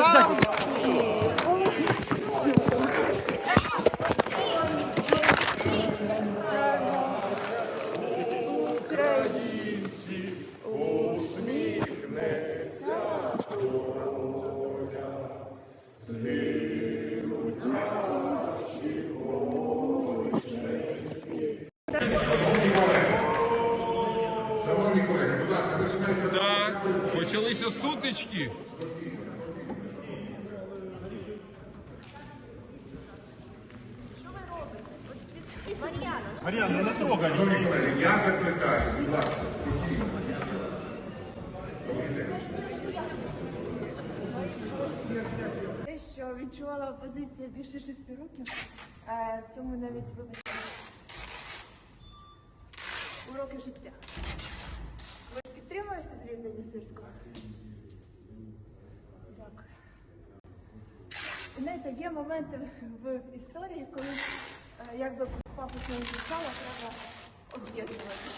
Слава! Шановні колеги, будь ласка, починайте. Почалися сутички. Мар'яна, не трогай. Я закликаю, будь ласка, спокійно. Те, що відчувала опозиція більше шести років, е, в цьому навіть великі уроки життя. Ви підтримуєте звільнення Сирського? Дякую. Знаєте, є моменти в історії, коли, е, як би пафосно не звучало, треба об'єднувати.